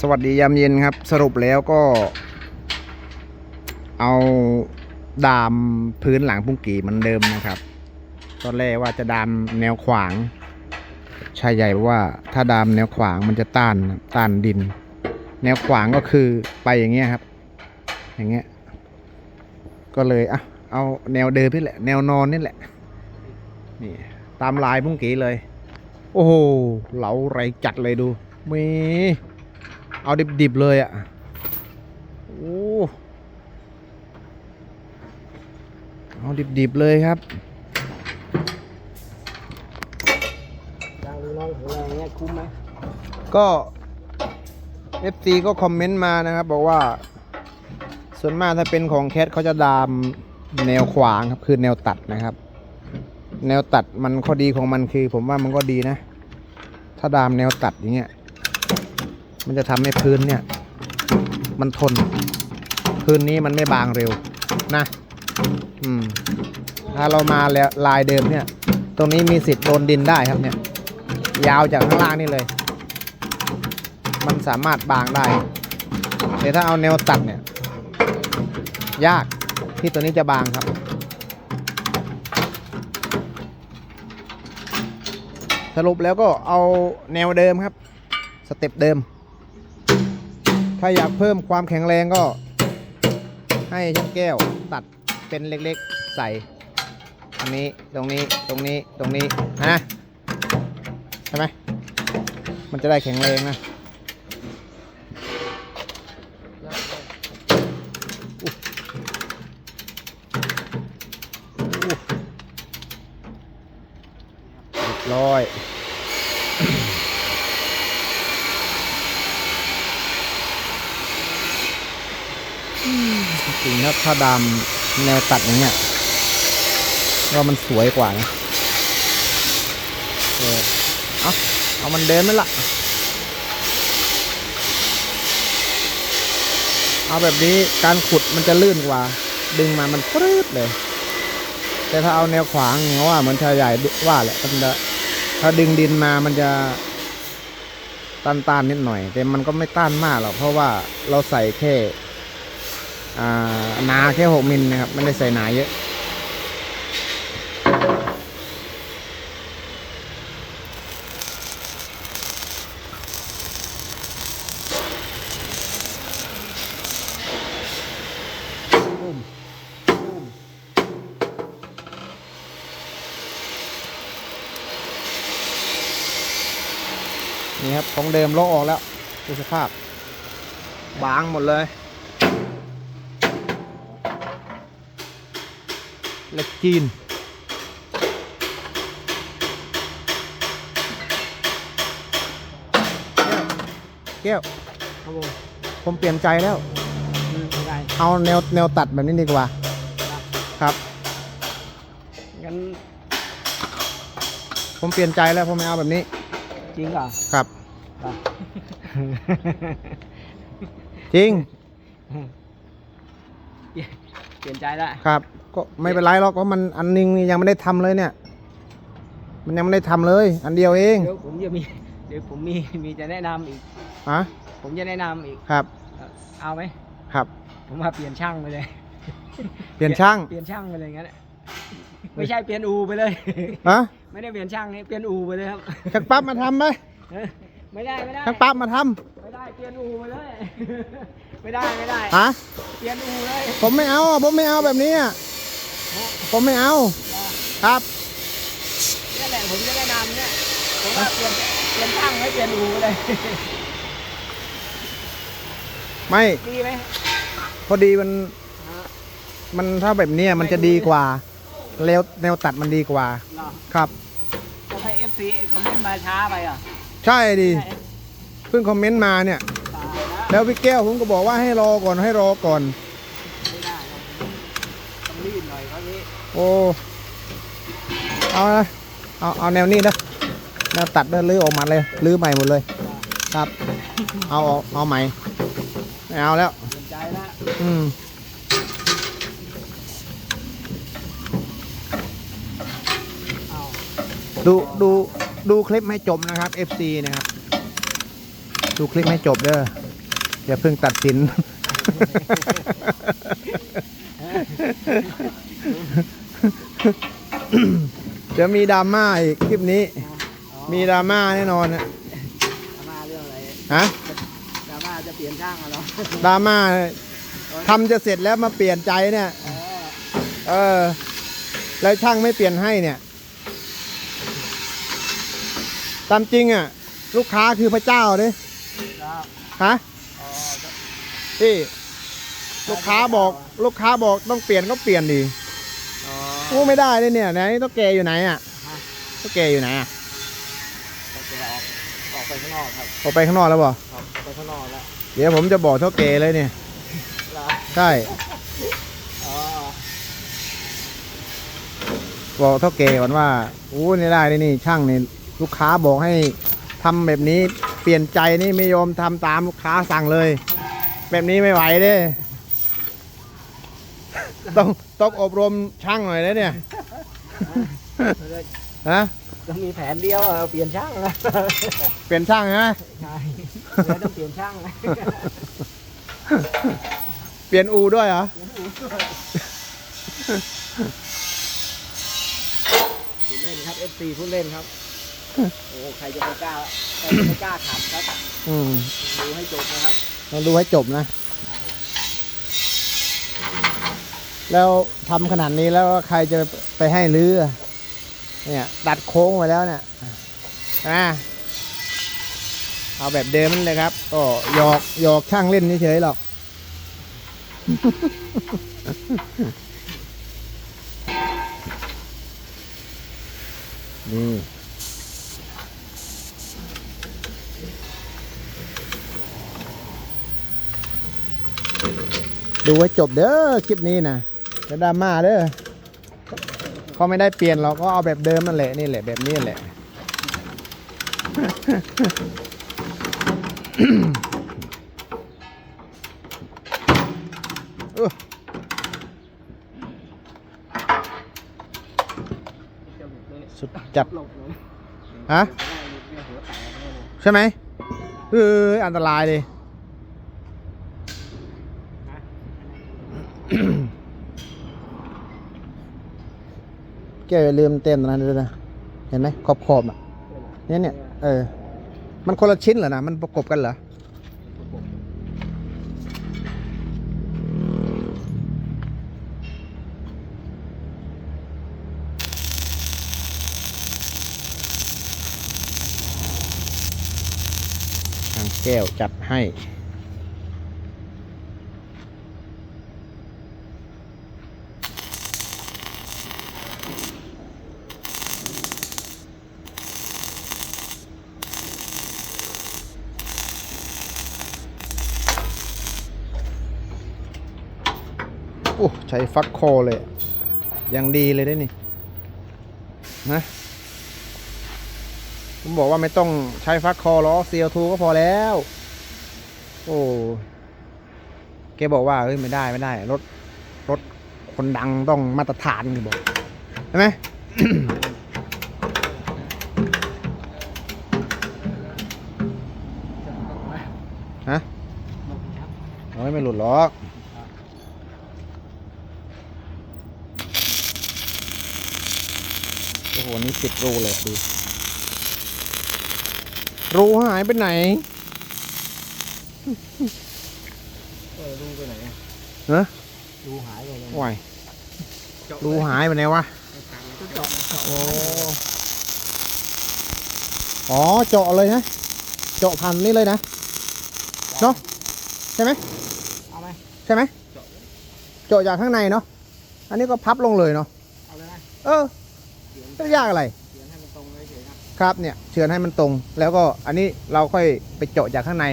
สวัสดียามเย็นครับ สรุปแล้วก็ เอาดามพื้นหลังพุ่งกีเหมันเดิมนะครับ ตอนแรกว่าจะดามแนวขวางชายใหญ่ว่าถ้าดามแนวขวางมันจะต้านต้านดิน แนวขวางก็คือไปอย่างเงี้ยครับ อย่างเงี้ย ก็เลยอะเอาแนวเดิมนี่แหละ แนวนอนนี่แหละนี่ตามลายพุ่งกี่เลย โอ้โหเหลาไรจัดเลยดูมี เอาดิบๆเลยอะ่ะ โอ้ เอาดิบๆเลยครับดังดูน้องแข็งแรงเนี่ยคุ้มไหมก็ FC ก็คอมเมนต์มานะครับ บอกว่า ส่วนมากถ้าเป็นของแคทเขาจะดามแนวขวางครับ คือแนวตัดนะครับ แนวตัดมันข้อดีของมันคือ ผมว่ามันก็ดีนะ ถ้าดามแนวตัดอย่างเงี้ย มันจะทำให้พื้นเนี่ย มันทน พื้นนี้มันไม่บางเร็วนะ อืม ถ้าเรามาแล้วลายเดิมเนี่ย ตรงนี้มีสิทธิ์โดนดินได้ครับเนี่ย ยาวจากข้างล่างนี่เลย มันสามารถบางได้ แต่ถ้าเอาแนวตัดเนี่ย ยากที่ตัวนี้จะบางครับสรุปแล้วก็เอาแนวเดิมครับ สเต็ปเดิม ถ้าอยากเพิ่มความแข็งแรงก็ ให้ช่างแก้วตัดเป็นเล็กๆ ใส่ตรงนี้ตรงนี้ตรงนี้ตรงนี้นะใช่ไหมมันจะได้แข็งแรงนะร้อย ริงถ้าถ้าดำแนวตัดอย่างเงี้ยว่ามันสวยกว่านะเออเอาเอามันเดินไหมล่ะ เอาแบบนี้การขุดมันจะลื่นกว่า ดึงมามันปรื๊ดเลย แต่ถ้าเอาแนวขวางอย่างว่าเหมือนชายใหญ่ว่าแหละมันจะถ้าดึงดินมามันจะต้านๆนิดหน่อย แต่มันก็ไม่ต้านมากหรอกเพราะว่าเราใส่แค่ หนาแค่หกมิลนะครับไม่ได้ใส่หนาเยอะ นี่ครับของเดิมโลกออกแล้วดูสภาพ บางหมดเลย เหล็กจีน แก้ว ครับผมผมเปลี่ยนใจแล้ว อืมยังไงเอาแนวแนวตัดแบบนี้ดีกว่า ครับ งั้นผมเปลี่ยนใจแล้วผมไม่เอาแบบนี้ จริงเหรอครับ อะ จริงเปลี่ยนใจแล้วครับ ก็ไม่เป็นไรหรอกเพราะมันอันนึงนี่ยังไม่ได้ทำเลยเนี่ย มันยังไม่ได้ทำเลย อันเดียวเองเดี๋ยวผมจะมีเดี๋ยวผมมีมีจะแนะนำอีกฮะผมจะแนะนำอีกครับ เอาไหมครับ ผมมาเปลี่ยนช่างไปเลย เปลี่ยนช่างเปลี่ยนช่างไปเลยงั้นอะไม่ใช่เปลี่ยนอูไปเลยฮะไม่ได้เปลี่ยนช่างนี่เปลี่ยนอูไปเลยครับช่างปั๊บมาทำไหมเออไม่ได้ไม่ได้ช่างปั๊บมาทไม่ได้ เปลี่ยนอูไปเลย ไม่ได้ไม่ได้ำฮะเปลี่ยนอูเลยผมไม่เอาอะผมไม่เอาแบบนี้อะผมไม่เอา ครับนี่แหละผมจะแนะนำเนี่ยผมว่าเปลี่ยนเปลี่ยนช่างให้เปลี่ยนอูไปเลยไม่ดีไหมพอดีมัน มันถ้าแบบเนี้ยมันจะดีกว่าแล้วแนวตัดมันดีกว่าเนาะครับจะให้เอฟซีคอมเมนต์มาช้าไปอะ ใช่ดิใช่ เพิ่งคอมเมนต์มาเนี่ยแล้วแล้วพี่แก้วผมก็บอกว่าให้รอก่อนให้รอก่อน ไม่ได้หรอกต้องรีบหน่อยคราวนี้โอ้เอานะเอาเอาแนวนี้นะแนวตัดเดินลื้อออกมาเลยลื้อใหม่หมดเลย ครับ เอาออกเอาใหม่ไม่เอาแล้วเปลี่ยนใจแล้วอืมเอาดูดูดูคลิปให้จบนะครับ FC นะครับ ดูคลิปให้จบเด้ออย่าเพิ่งตัดสินเดี๋ยวมีดราม่าอีกคลิปนี้ มีดราม่าแน่นอนนะดราม่าเรื่องอะไรฮะดราม่าจะเปลี่ยนช่างอะเหรอดราม่าทำจะเสร็จแล้วมาเปลี่ยนใจเนี่ยเออเออ แล้วช่างไม่เปลี่ยนให้เนี่ยตามจริงอะ ลูกค้าคือพระเจ้าเด้ครับ ฮะอ๋อที่ลูกค้าบอกลูกค้าบอกต้องเปลี่ยนก็เปลี่ยนดีอ๋อโอ้ไม่ได้เลยเนี่ยไหนต้องแกอยู่ไหนอะฮะต้องแกอยู่ไหนอะจะออกออกไปข้างนอกครับออกไปข้างนอกแล้วบ่ครับออกไปข้างนอกแล้วเดี๋ยวผมจะบอกเท่าแกเลยเนี่ยเหรอใช่อ๋อบอกเท่าแกก่อนว่าอู้นี่ได้เลยนี่ช่างนี่ลูกค้าบอกให้ทำแบบนี้เปลี่ยนใจนี่ไม่ยอมทำตามลูกค้าสั่งเลย แบบนี้ไม่ไหวเด้ต้องต้องอบรมช่างหน่อยนะเนี่ยฮะต้องมีแผนเดียวอะเปลี่ยนช่างนะเปลี่ยนช่างฮะใช่เดี๋ยวต้องเปลี่ยนช่างนะเปลี่ยนอูด้วยเหรอพูดเล่นครับ FC พูดเล่นครับโอ้ใครจะไปกล้า ใครจะไปกล้าขับครับอืมดูให้จบนะครับเราดูให้จบนะ แล้วทำขนาดนี้แล้วใครจะไปให้ลื้อเนี่ยดัดโค้งไว้แล้วเนี่ยอ่าเอาแบบเดิมนั่นเลยครับ ก็หยอกหยอกช่างเล่นเฉยๆหรอกนี่ ดูไว้จบเด้อคลิปนี้นะจะดราม่าเด้อเขาไม่ได้เปลี่ยนเราก็เอาแบบเดิมนั่นแหละนี่แหละแบบนี้แหละสุดจัดหลบฮะใช่ไหมเอออันตรายดิ แกอย่าลืมเต็มตรงนั้นด้วยนะ เห็นไหมขอบขอบอะเนี่ยเนี่ยเออ มันคนละชิ้นเหรอนะ มันประกบกันเหรอ ทางแก้วจัดให้ โอ้ใช้ฟักคอเลยยังดีเลยได้นี่นะผมบอกว่าไม่ต้องใช้ฟักคอล้อ CO2 ก็พอแล้ว โอ้แกบอกว่าเอ้ยไม่ได้ไม่ได้ รถรถคนดังต้องมาตรฐานแกบอกใช่ไหมฮะโอ้ยไม่หลุดหรอก โอ้โห นี่ปิดรูเลยดูรูหายไปไหนเออดูไปไหนอะฮะดูหายไปเลยโอ้ยเจาะรูหายไปไหนวะก็เจาะเจาะโอ้อ๋อ เจาะเลยนะ เจาะพันนี่เลยนะ เนาะใช่ไหมเอาไหมใช่ไหมเจาะเลยเจาะจากข้างในเนาะ อันนี้ก็พับลงเลยเนาะ เอาเลยนะเออเขียน ไม่ยากอะไรเขียนให้มันตรงเลยเฉยครับครับเนี่ยเฉือนให้มันตรง แล้วก็อันนี้เราค่อยไปเจาะจากข้างใน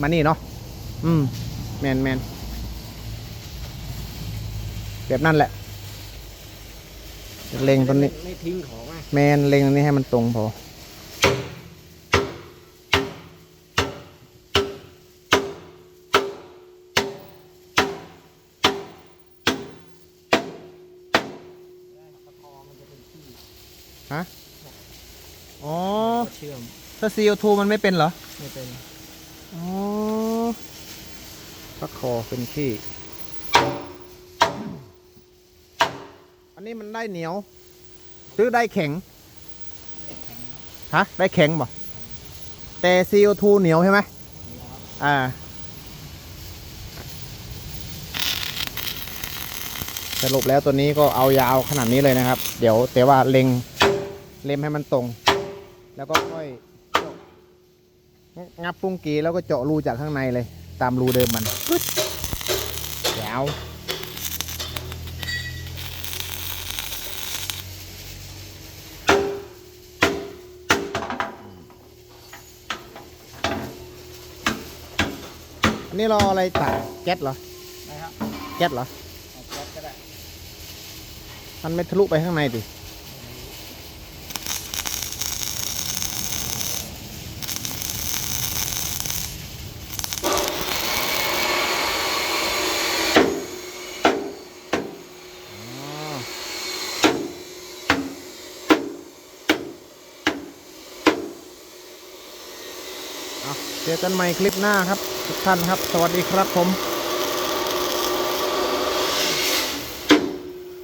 มานี่เนาะอืมแมนแมนแบบนั่นแหละเล็งตรงนี้ ไม่ทิ้งของอะแมนเล็งตรงนี้ให้มันตรงพอ เชื่อมถ้า CO2 มันไม่เป็นเหรอ ไม่เป็นอ๋อพักคอเป็นที่อันนี้มันได้เหนียวหรือได้แข็ง ฮะ ได้แข็งบ่แต่ CO2 เหนียวใช่ไหมอ่า สรุปแล้วตัวนี้ก็เอายาวขนาดนี้เลยนะครับ เดี๋ยวแต่ว่าเล็ง เล็มให้มันตรง แล้วก็ค่อยเจาะงับปุ้งกีแล้วก็เจาะรูจากข้างในเลย ตามรูเดิมมันปึ๊ดยาวอันนี้เราเอาอะไรตัดแก๊สเหรอนะครับแก๊สเหรอเอาแก๊สก็ได้ มันไม่ทะลุไปข้างในดิ เจอกันใหม่คลิปหน้าครับ ทุกท่านครับ สวัสดีครับผม